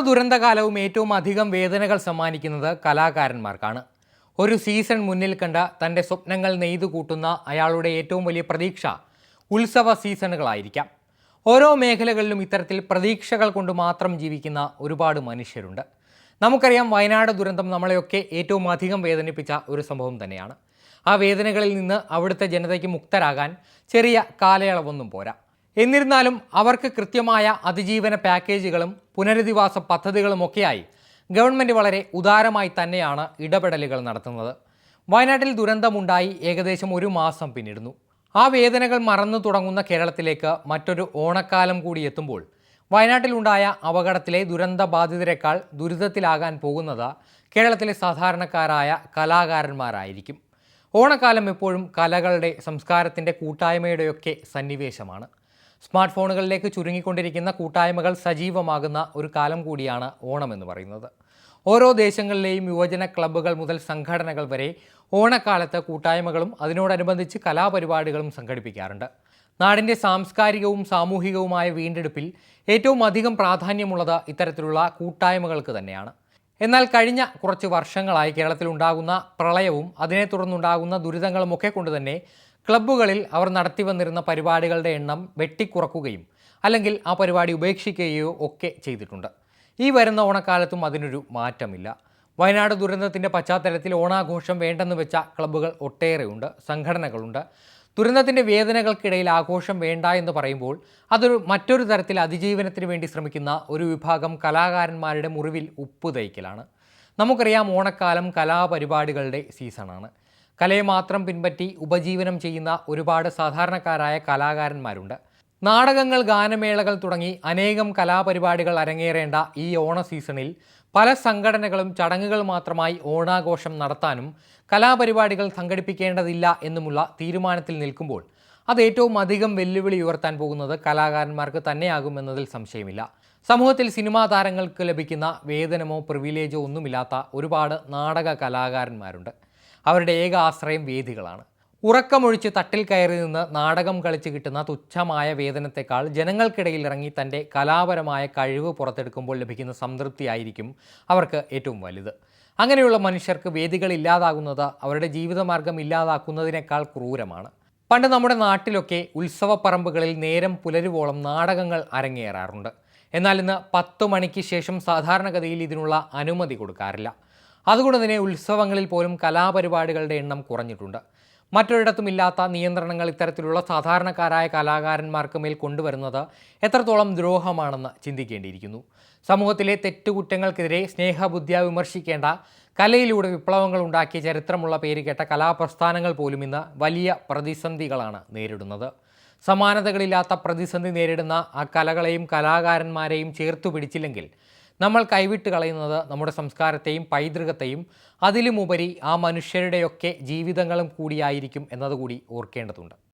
ദുരന്തകാലവും ഏറ്റവും അധികം വേദനകൾ സമ്മാനിക്കുന്നത് കലാകാരന്മാർക്കാണ്. ഒരു സീസൺ മുന്നിൽ കണ്ട തന്റെ സ്വപ്നങ്ങൾ നെയ്തു കൂട്ടുന്ന അയാളുടെ ഏറ്റവും വലിയ പ്രതീക്ഷ ഉത്സവ സീസണുകളായിരിക്കാം. ഓരോ മേഖലകളിലും ഇത്തരത്തിൽ പ്രതീക്ഷകൾ കൊണ്ട് മാത്രം ജീവിക്കുന്ന ഒരുപാട് മനുഷ്യരുണ്ട്. നമുക്കറിയാം വയനാട് ദുരന്തം നമ്മളെയൊക്കെ ഏറ്റവും അധികം വേദനിപ്പിച്ച ഒരു സംഭവം തന്നെയാണ്. ആ വേദനകളിൽ നിന്ന് അവിടുത്തെ ജനതയ്ക്ക് മുക്തരാകാൻ ചെറിയ കാലയളവൊന്നും പോരാ. എന്നിരുന്നാലും അവർക്ക് കൃത്യമായ അതിജീവന പാക്കേജുകളും പുനരധിവാസ പദ്ധതികളുമൊക്കെയായി ഗവൺമെന്റ് വളരെ ഉദാരമായി തന്നെയാണ് ഇടപെടലുകൾ നടത്തുന്നത്. വയനാട്ടിൽ ദുരന്തമുണ്ടായി ഏകദേശം ഒരു മാസം പിന്നിടുന്നു. ആ വേദനകൾ മറന്നു തുടങ്ങുന്ന കേരളത്തിലേക്ക് മറ്റൊരു ഓണക്കാലം കൂടി എത്തുമ്പോൾ വയനാട്ടിലുണ്ടായ അപകടത്തിലെ ദുരന്ത ബാധിതരെക്കാൾ ദുരിതത്തിലാകാൻ പോകുന്നത് കേരളത്തിലെ സാധാരണക്കാരായ കലാകാരന്മാരായിരിക്കും. ഓണക്കാലം എപ്പോഴും കലകളുടെ സംസ്കാരത്തിന്റെ കൂട്ടായ്മയുടെയൊക്കെ സന്നിവേശമാണ്. സ്മാർട്ട് ഫോണുകളിലേക്ക് ചുരുങ്ങിക്കൊണ്ടിരിക്കുന്ന കൂട്ടായ്മകൾ സജീവമാകുന്ന ഒരു കാലം കൂടിയാണ് ഓണം എന്ന് പറയുന്നത്. ഓരോ ദേശങ്ങളിലെയും യുവജന ക്ലബ്ബുകൾ മുതൽ സംഘടനകൾ വരെ ഓണക്കാലത്ത് കൂട്ടായ്മകളും അതിനോടനുബന്ധിച്ച് കലാപരിപാടികളും സംഘടിപ്പിക്കാറുണ്ട്. നാടിന്റെ സാംസ്കാരികവും സാമൂഹികവുമായ വീണ്ടെടുപ്പിൽ ഏറ്റവും അധികം പ്രാധാന്യമുള്ളത് ഇത്തരത്തിലുള്ള കൂട്ടായ്മകൾക്ക് തന്നെയാണ്. എന്നാൽ കഴിഞ്ഞ കുറച്ച് വർഷങ്ങളായി കേരളത്തിൽ ഉണ്ടാകുന്ന പ്രളയവും അതിനെ തുടർന്നുണ്ടാകുന്ന ദുരിതങ്ങളുമൊക്കെ കൊണ്ട് തന്നെ ക്ലബ്ബുകളിൽ അവർ നടത്തി വന്നിരുന്ന പരിപാടികളുടെ എണ്ണം വെട്ടിക്കുറക്കുകയും അല്ലെങ്കിൽ ആ പരിപാടി ഉപേക്ഷിക്കുകയോ ഒക്കെ ചെയ്തിട്ടുണ്ട്. ഈ വരുന്ന ഓണക്കാലത്തും അതിനൊരു മാറ്റമില്ല. വയനാട് ദുരന്തത്തിന്റെ പശ്ചാത്തലത്തിൽ ഓണാഘോഷം വേണ്ടെന്ന് വെച്ച ക്ലബ്ബുകൾ ഒട്ടേറെയുണ്ട് സംഘടനകളുണ്ട്. ദുരന്തത്തിന്റെ വേദനകൾക്കിടയിൽ ആഘോഷം വേണ്ട എന്ന് പറയുമ്പോൾ അതൊരു മറ്റൊരു തരത്തിൽ അതിജീവനത്തിന് വേണ്ടി ശ്രമിക്കുന്ന ഒരു വിഭാഗം കലാകാരന്മാരുടെ മുറിവിൽ ഉപ്പ് തയ്ക്കലാണ് നമുക്കറിയാം ഓണക്കാലം കലാപരിപാടികളുടെ സീസണാണ്. കലയെ മാത്രം പിൻപറ്റി ഉപജീവനം ചെയ്യുന്ന ഒരുപാട് സാധാരണക്കാരായ കലാകാരന്മാരുണ്ട്. നാടകങ്ങൾ ഗാനമേളകൾ തുടങ്ങി അനേകം കലാപരിപാടികൾ അരങ്ങേറേണ്ട ഈ ഓണ സീസണിൽ പല സംഘടനകളും ചടങ്ങുകൾ മാത്രമായി ഓണാഘോഷം നടത്താനും കലാപരിപാടികൾ സംഘടിപ്പിക്കേണ്ടതില്ല എന്നുമുള്ള തീരുമാനത്തിൽ നിൽക്കുമ്പോൾ അത് ഏറ്റവും അധികം വെല്ലുവിളി ഉയർത്താൻ പോകുന്നത് കലാകാരന്മാർക്ക് തന്നെയാകുമെന്നതിൽ സംശയമില്ല. സമൂഹത്തിൽ സിനിമാ താരങ്ങൾക്ക് ലഭിക്കുന്ന വേതനമോ പ്രിവിലേജോ ഒന്നുമില്ലാത്ത ഒരുപാട് നാടക കലാകാരന്മാരുണ്ട്. അവരുടെ ഏക ആശ്രയം വേദികളാണ്. ഉറക്കമൊഴിച്ച് തട്ടിൽ കയറി നിന്ന് നാടകം കളിച്ച് കിട്ടുന്ന തുച്ഛമായ വേതനത്തെക്കാൾ ജനങ്ങൾക്കിടയിൽ ഇറങ്ങി തന്റെ കലാപരമായ കഴിവ് പുറത്തെടുക്കുമ്പോൾ ലഭിക്കുന്ന സംതൃപ്തിയായിരിക്കും അവർക്ക് ഏറ്റവും വലുത്. അങ്ങനെയുള്ള മനുഷ്യർക്ക് വേദികൾ ഇല്ലാതാകുന്നത് അവരുടെ ജീവിതമാർഗം ഇല്ലാതാക്കുന്നതിനേക്കാൾ ക്രൂരമാണ്. പണ്ട് നമ്മുടെ നാട്ടിലൊക്കെ ഉത്സവപ്പറമ്പുകളിൽ നേരം പുലരുവോളം നാടകങ്ങൾ അരങ്ങേറാറുണ്ട്. എന്നാൽ ഇന്ന് പത്ത് മണിക്ക് ശേഷം സാധാരണഗതിയിൽ ഇതിനുള്ള അനുമതി കൊടുക്കാറില്ല. അതുകൊണ്ട് തന്നെ ഉത്സവങ്ങളിൽ പോലും കലാപരിപാടികളുടെ എണ്ണം കുറഞ്ഞിട്ടുണ്ട്. മറ്റൊരിടത്തും ഇല്ലാത്ത നിയന്ത്രണങ്ങൾ ഇത്തരത്തിലുള്ള സാധാരണക്കാരായ കലാകാരന്മാർക്ക് മേൽ കൊണ്ടുവരുന്നത് എത്രത്തോളം ദ്രോഹമാണെന്ന് ചിന്തിക്കേണ്ടിയിരിക്കുന്നു. സമൂഹത്തിലെ തെറ്റുകുറ്റങ്ങൾക്കെതിരെ സ്നേഹബുദ്ധിയ വിമർശിക്കേണ്ട കലയിലൂടെ വിപ്ലവങ്ങൾ ഉണ്ടാക്കിയ ചരിത്രമുള്ള പേരുകേട്ട കലാപ്രസ്ഥാനങ്ങൾ പോലും ഇന്ന് വലിയ പ്രതിസന്ധികളാണ് നേരിടുന്നത്. സമാനതകളില്ലാത്ത പ്രതിസന്ധി നേരിടുന്ന ആ കലകളെയും കലാകാരന്മാരെയും ചേർത്തു പിടിച്ചില്ലെങ്കിൽ നമ്മൾ കൈവിട്ട് കളയുന്നത് നമ്മുടെ സംസ്കാരത്തെയും പൈതൃകത്തെയും അതിലുമുപരി ആ മനുഷ്യരുടെയൊക്കെ ജീവിതങ്ങളും കൂടിയായിരിക്കും എന്നതുകൂടി ഓർക്കേണ്ടതുണ്ട്.